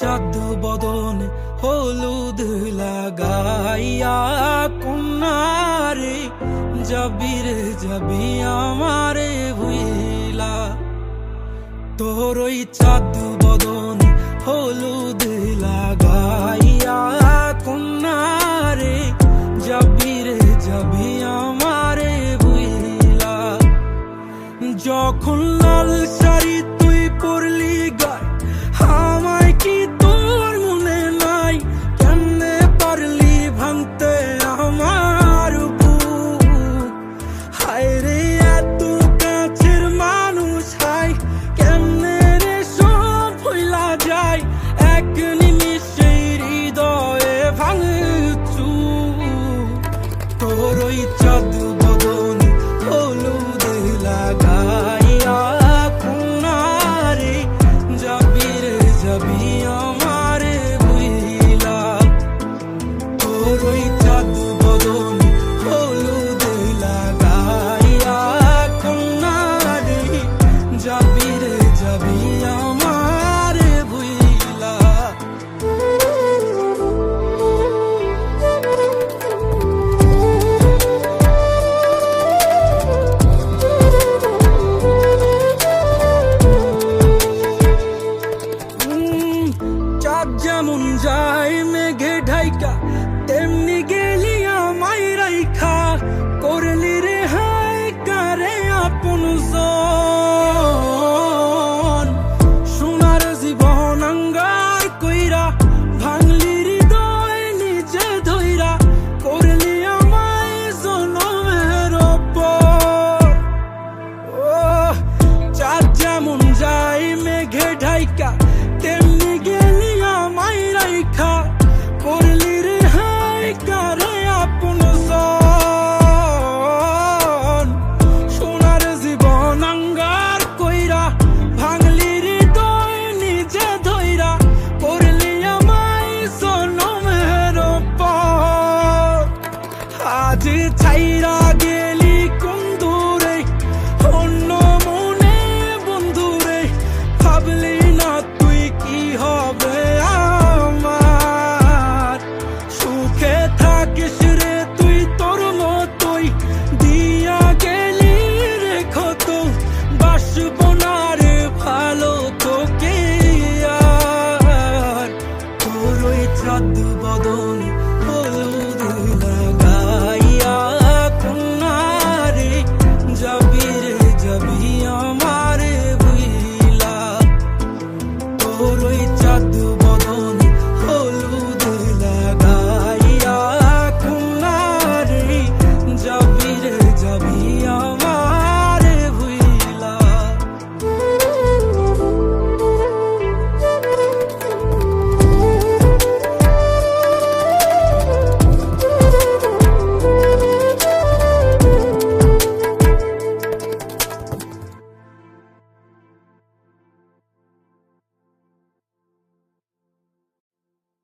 চাঁদ বদন হলুদ লাগাইয়া কন্যারে, যাবি রে আমারে ভুইলা। তোর ওই চাঁদ বদন হলুদ লাগাইয়া কন্যারে, যাবি রে যাবি আমারে ভুইলা। যখন जाए में घे ढाई का আজ ছাইরা গেলি কুন্দুরে অন্য মনে বন্ধুরে, ভাবলি না তুই কি হবে আমার? সুখে থাকিস রে তুই তোর মতোই, দিয়া গেলি রেখো তো বাসব না রে ভালো তোকে আর। তোর ওই চাঁদ বদন হলুদ